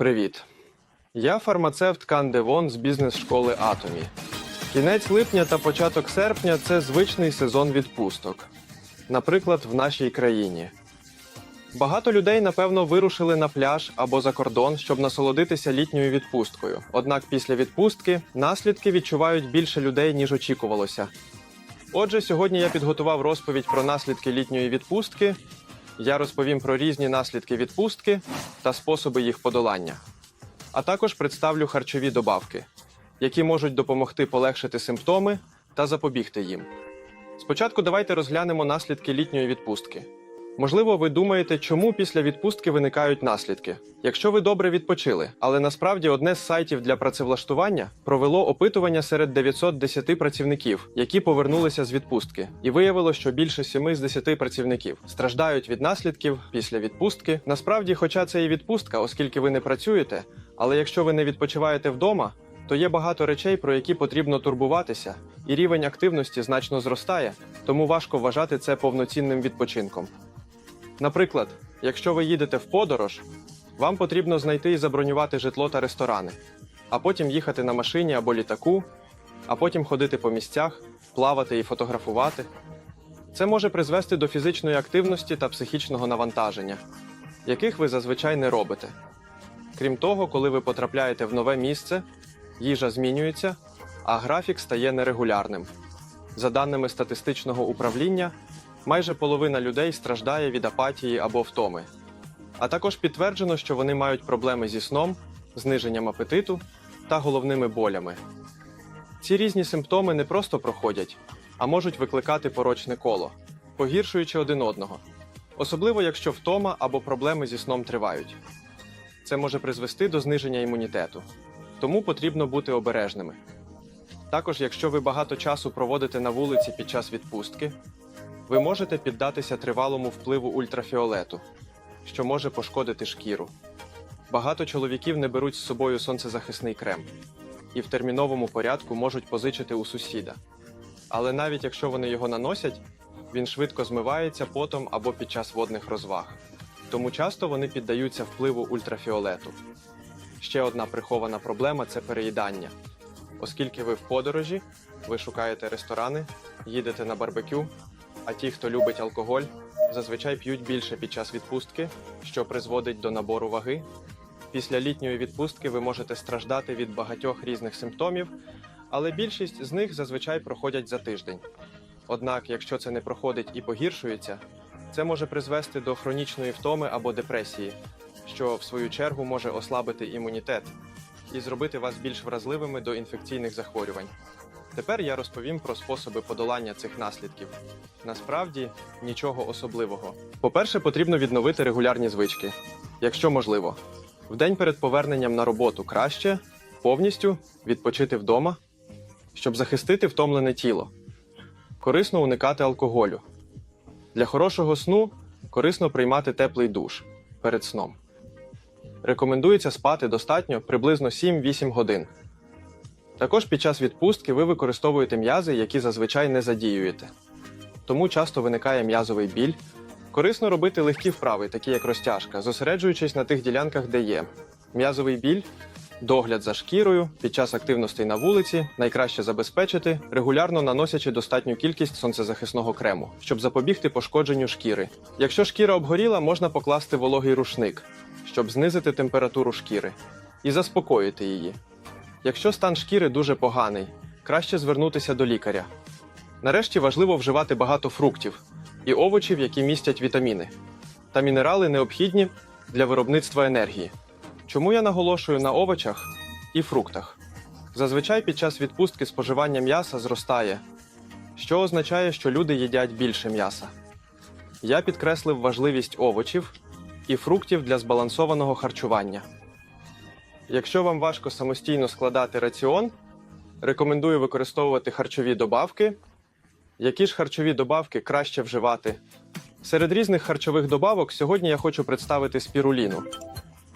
Привіт! Я фармацевт Кан Девон з бізнес-школи Атомі. Кінець липня та початок серпня це звичний сезон відпусток. Наприклад, в нашій країні. Багато людей, напевно, вирушили на пляж або за кордон, щоб насолодитися літньою відпусткою. Однак після відпустки наслідки відчувають більше людей, ніж очікувалося. Отже, сьогодні я підготував розповідь про наслідки літньої відпустки. Я розповім про різні наслідки відпустки та способи їх подолання. А також представлю харчові добавки, які можуть допомогти полегшити симптоми та запобігти їм. Спочатку давайте розглянемо наслідки літньої відпустки. Можливо, ви думаєте, чому після відпустки виникають наслідки. Якщо ви добре відпочили, але насправді одне з сайтів для працевлаштування провело опитування серед 910 працівників, які повернулися з відпустки, і виявило, що більше 7 з 10 працівників страждають від наслідків після відпустки. Насправді, хоча це і відпустка, оскільки ви не працюєте, але якщо ви не відпочиваєте вдома, то є багато речей, про які потрібно турбуватися, і рівень активності значно зростає, тому важко вважати це повноцінним відпочинком. Наприклад, якщо ви їдете в подорож, вам потрібно знайти і забронювати житло та ресторани, а потім їхати на машині або літаку, а потім ходити по місцях, плавати і фотографувати. Це може призвести до фізичної активності та психічного навантаження, яких ви зазвичай не робите. Крім того, коли ви потрапляєте в нове місце, їжа змінюється, а графік стає нерегулярним. За даними статистичного управління, майже половина людей страждає від апатії або втоми. А також підтверджено, що вони мають проблеми зі сном, зниженням апетиту та головними болями. Ці різні симптоми не просто проходять, а можуть викликати порочне коло, погіршуючи один одного, особливо якщо втома або проблеми зі сном тривають. Це може призвести до зниження імунітету, тому потрібно бути обережними. Також, якщо ви багато часу проводите на вулиці під час відпустки, ви можете піддатися тривалому впливу ультрафіолету, що може пошкодити шкіру. Багато чоловіків не беруть з собою сонцезахисний крем і в терміновому порядку можуть позичити у сусіда. Але навіть якщо вони його наносять, він швидко змивається потом або під час водних розваг. Тому часто вони піддаються впливу ультрафіолету. Ще одна прихована проблема це переїдання. Оскільки ви в подорожі, ви шукаєте ресторани, їдете на барбекю, а ті, хто любить алкоголь, зазвичай п'ють більше під час відпустки, що призводить до набору ваги. Після літньої відпустки ви можете страждати від багатьох різних симптомів, але більшість з них зазвичай проходять за тиждень. Однак, якщо це не проходить і погіршується, це може призвести до хронічної втоми або депресії, що в свою чергу може ослабити імунітет і зробити вас більш вразливими до інфекційних захворювань. Тепер я розповім про способи подолання цих наслідків. Насправді нічого особливого. По-перше, потрібно відновити регулярні звички, якщо можливо. В день перед поверненням на роботу краще повністю відпочити вдома, щоб захистити втомлене тіло. Корисно уникати алкоголю. Для хорошого сну корисно приймати теплий душ перед сном. Рекомендується спати достатньо приблизно 7-8 годин. Також під час відпустки ви використовуєте м'язи, які зазвичай не задіюєте. Тому часто виникає м'язовий біль. Корисно робити легкі вправи, такі як розтяжка, зосереджуючись на тих ділянках, де є. М'язовий біль, догляд за шкірою під час активностей на вулиці найкраще забезпечити, регулярно наносячи достатню кількість сонцезахисного крему, щоб запобігти пошкодженню шкіри. Якщо шкіра обгоріла, можна покласти вологий рушник, щоб знизити температуру шкіри і заспокоїти її. Якщо стан шкіри дуже поганий, краще звернутися до лікаря. Нарешті важливо вживати багато фруктів і овочів, які містять вітаміни та мінерали необхідні для виробництва енергії. Чому я наголошую на овочах і фруктах? Зазвичай під час відпустки споживання м'яса зростає, що означає, що люди їдять більше м'яса. Я підкреслив важливість овочів і фруктів для збалансованого харчування. Якщо вам важко самостійно складати раціон, рекомендую використовувати харчові добавки. Які ж харчові добавки краще вживати? Серед різних харчових добавок сьогодні я хочу представити спіруліну.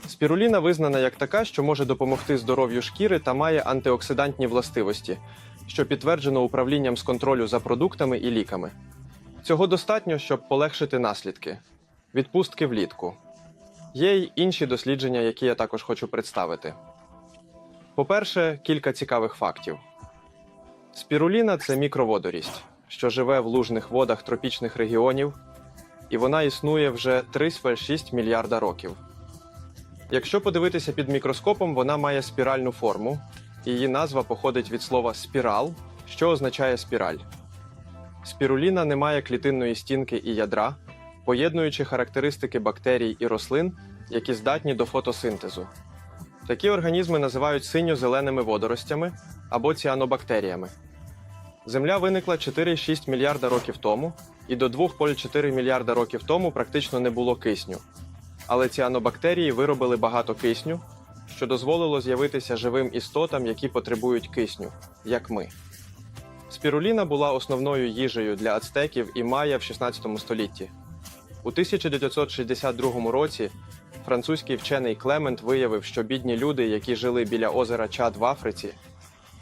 Спіруліна визнана як така, що може допомогти здоров'ю шкіри та має антиоксидантні властивості, що підтверджено управлінням з контролю за продуктами і ліками. Цього достатньо, щоб полегшити наслідки відпустки влітку. Є й інші дослідження, які я також хочу представити. По-перше, кілька цікавих фактів. Спіруліна це мікроводорість, що живе в лужних водах тропічних регіонів, і вона існує вже 3,6 мільярда років. Якщо подивитися під мікроскопом, вона має спіральну форму. Її назва походить від слова спірал, що означає спіраль. Спіруліна не має клітинної стінки і ядра, поєднуючи характеристики бактерій і рослин, які здатні до фотосинтезу. Такі організми називають синьо-зеленими водоростями або ціанобактеріями. Земля виникла 4,6 мільярда років тому, і до 2,4 мільярда років тому практично не було кисню. Але ціанобактерії виробили багато кисню, що дозволило з'явитися живим істотам, які потребують кисню, як ми. Спіруліна була основною їжею для ацтеків і майя в 16 столітті. У 1962 році французький вчений Клемент виявив, що бідні люди, які жили біля озера Чад в Африці,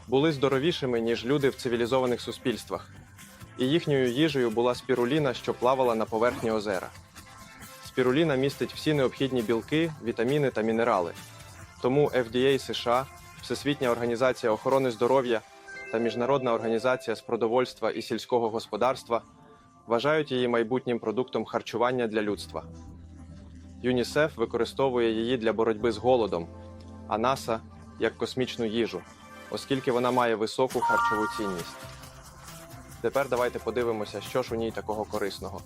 були здоровішими, ніж люди в цивілізованих суспільствах, і їхньою їжею була спіруліна, що плавала на поверхні озера. Спіруліна містить всі необхідні білки, вітаміни та мінерали. Тому FDA США, Всесвітня організація охорони здоров'я та Міжнародна організація з продовольства і сільського господарства вважають її майбутнім продуктом харчування для людства. ЮНІСЕФ використовує її для боротьби з голодом, а НАСА як космічну їжу, оскільки вона має високу харчову цінність. Тепер давайте подивимося, що ж у ній такого корисного.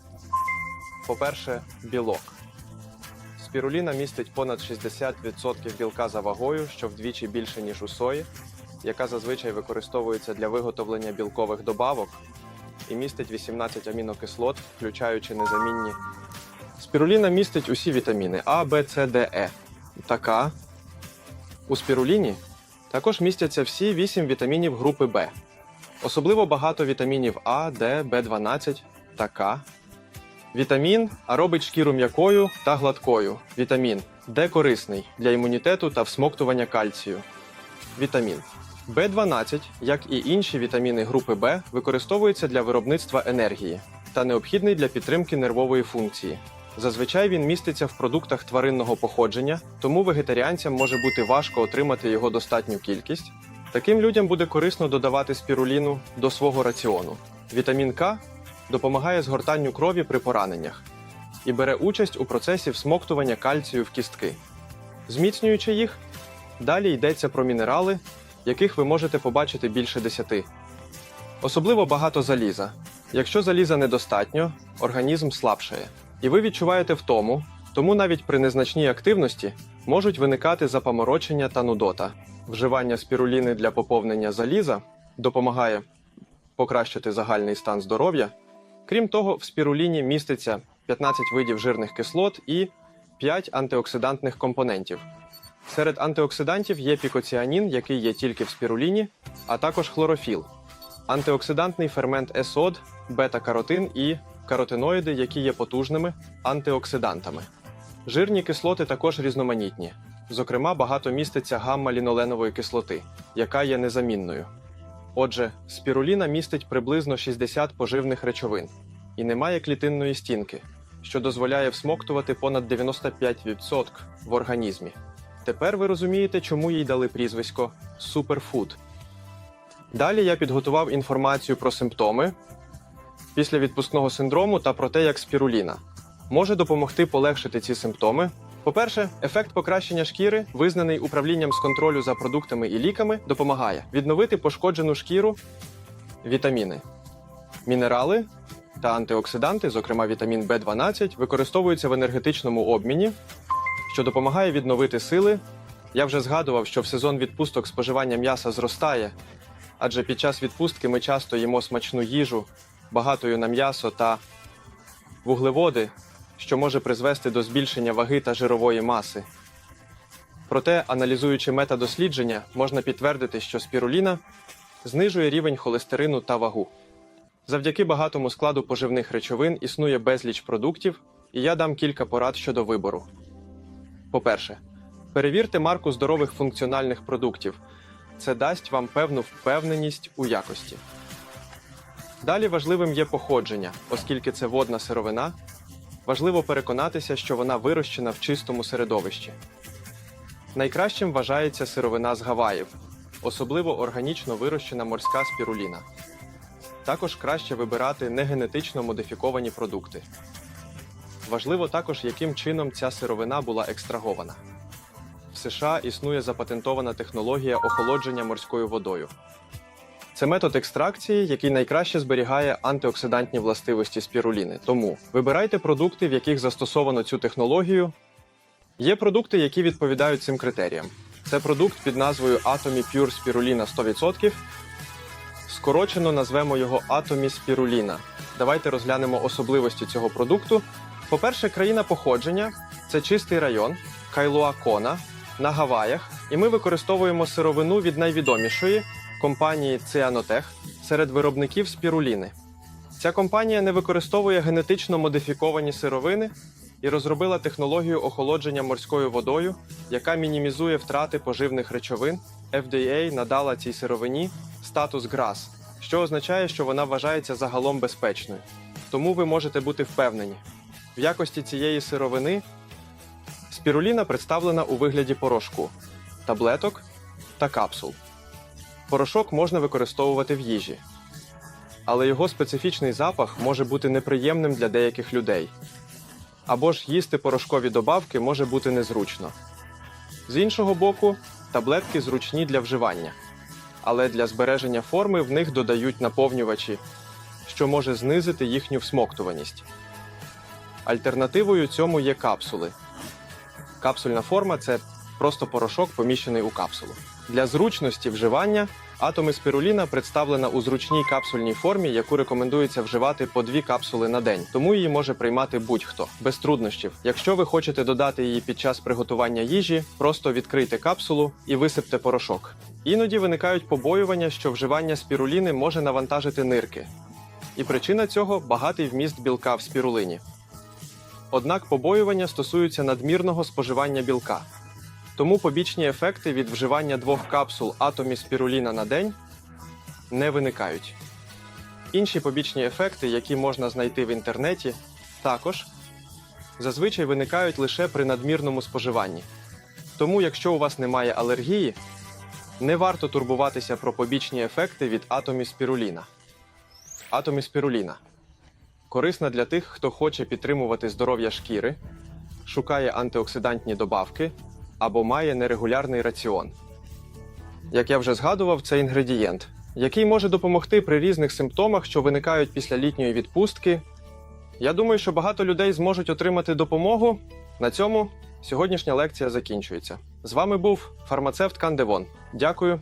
По-перше, білок. Спіруліна містить понад 60% білка за вагою, що вдвічі більше, ніж у сої, яка зазвичай використовується для виготовлення білкових добавок, і містить 18 амінокислот, включаючи незамінні. Спіруліна містить усі вітаміни А, Б, С, Д, Е та. У спіруліні також містяться всі 8 вітамінів групи Б. Особливо багато вітамінів А, Д, Б12 та К. Вітамін А робить шкіру м'якою та гладкою. Вітамін Д корисний для імунітету та всмоктування кальцію. Вітамін В12, як і інші вітаміни групи Б, використовується для виробництва енергії та необхідний для підтримки нервової функції. Зазвичай він міститься в продуктах тваринного походження, тому вегетаріанцям може бути важко отримати його достатню кількість. Таким людям буде корисно додавати спіруліну до свого раціону. Вітамін К допомагає згортанню крові при пораненнях і бере участь у процесі всмоктування кальцію в кістки. Зміцнюючи їх, далі йдеться про мінерали, яких ви можете побачити більше десяти. Особливо багато заліза. Якщо заліза недостатньо, організм слабшає. І ви відчуваєте втому, тому навіть при незначній активності можуть виникати запаморочення та нудота. Вживання спіруліни для поповнення заліза допомагає покращити загальний стан здоров'я. Крім того, в спіруліні міститься 15 видів жирних кислот і 5 антиоксидантних компонентів. Серед антиоксидантів є пікоціанін, який є тільки в спіруліні, а також хлорофіл, антиоксидантний фермент есод, бета-каротин і каротиноїди, які є потужними антиоксидантами. Жирні кислоти також різноманітні. Зокрема, багато міститься гамма-ліноленової кислоти, яка є незамінною. Отже, спіруліна містить приблизно 60 поживних речовин і не має клітинної стінки, що дозволяє всмоктувати понад 95% в організмі. Тепер ви розумієте, чому їй дали прізвисько суперфуд. Далі я підготував інформацію про симптоми після відпускного синдрому та про те, як спіруліна може допомогти полегшити ці симптоми. По-перше, ефект покращення шкіри, визнаний управлінням з контролю за продуктами і ліками, допомагає відновити пошкоджену шкіру, вітаміни, мінерали та антиоксиданти, зокрема вітамін В12, використовуються в енергетичному обміні, що допомагає відновити сили. Я вже згадував, що в сезон відпусток споживання м'яса зростає, адже під час відпустки ми часто їмо смачну їжу, багатою на м'ясо та вуглеводи, що може призвести до збільшення ваги та жирової маси. Проте, аналізуючи метадослідження, можна підтвердити, що спіруліна знижує рівень холестерину та вагу. Завдяки багатому складу поживних речовин існує безліч продуктів, і я дам кілька порад щодо вибору. По-перше, перевірте марку здорових функціональних продуктів. Це дасть вам певну впевненість у якості. Далі важливим є походження, оскільки це водна сировина, важливо переконатися, що вона вирощена в чистому середовищі. Найкращим вважається сировина з Гаваїв, особливо органічно вирощена морська спіруліна. Також краще вибирати негенетично модифіковані продукти. Важливо також, яким чином ця сировина була екстрагована. В США існує запатентована технологія охолодження морською водою. Це метод екстракції, який найкраще зберігає антиоксидантні властивості спіруліни. Тому вибирайте продукти, в яких застосовано цю технологію. Є продукти, які відповідають цим критеріям. Це продукт під назвою Atomy Pure Spirulina 100%. Скорочено назвемо його Atomy Spirulina. Давайте розглянемо особливості цього продукту. По-перше, країна походження це чистий район Кайлуакона на Гаваях, і ми використовуємо сировину від найвідомішої компанії Cyanotex серед виробників спіруліни. Ця компанія не використовує генетично модифіковані сировини і розробила технологію охолодження морською водою, яка мінімізує втрати поживних речовин. FDA надала цій сировині статус ГРАС, що означає, що вона вважається загалом безпечною. Тому ви можете бути впевнені, в якості цієї сировини спіруліна представлена у вигляді порошку, таблеток та капсул. Порошок можна використовувати в їжі, але його специфічний запах може бути неприємним для деяких людей. Або ж їсти порошкові добавки може бути незручно. З іншого боку, таблетки зручні для вживання, але для збереження форми в них додають наповнювачі, що може знизити їхню всмоктуваність. Альтернативою цьому є капсули. Капсульна форма це просто порошок, поміщений у капсулу. Для зручності вживання атоми спіруліна представлена у зручній капсульній формі, яку рекомендується вживати по дві капсули на день, тому її може приймати будь-хто без труднощів. Якщо ви хочете додати її під час приготування їжі, просто відкрийте капсулу і висипте порошок. Іноді виникають побоювання, що вживання спіруліни може навантажити нирки. І причина цього багатий вміст білка в спірулині. Однак побоювання стосуються надмірного споживання білка. Тому побічні ефекти від вживання двох капсул атомі спіруліна на день не виникають. Інші побічні ефекти, які можна знайти в інтернеті, також зазвичай виникають лише при надмірному споживанні. Тому, якщо у вас немає алергії, не варто турбуватися про побічні ефекти від атомі спіруліна. Атомі спіруліна корисна для тих, хто хоче підтримувати здоров'я шкіри, шукає антиоксидантні добавки або має нерегулярний раціон. Як я вже згадував, це інгредієнт, який може допомогти при різних симптомах, що виникають після літньої відпустки. Я думаю, що багато людей зможуть отримати допомогу. На цьому сьогоднішня лекція закінчується. З вами був фармацевт Кандевон. Дякую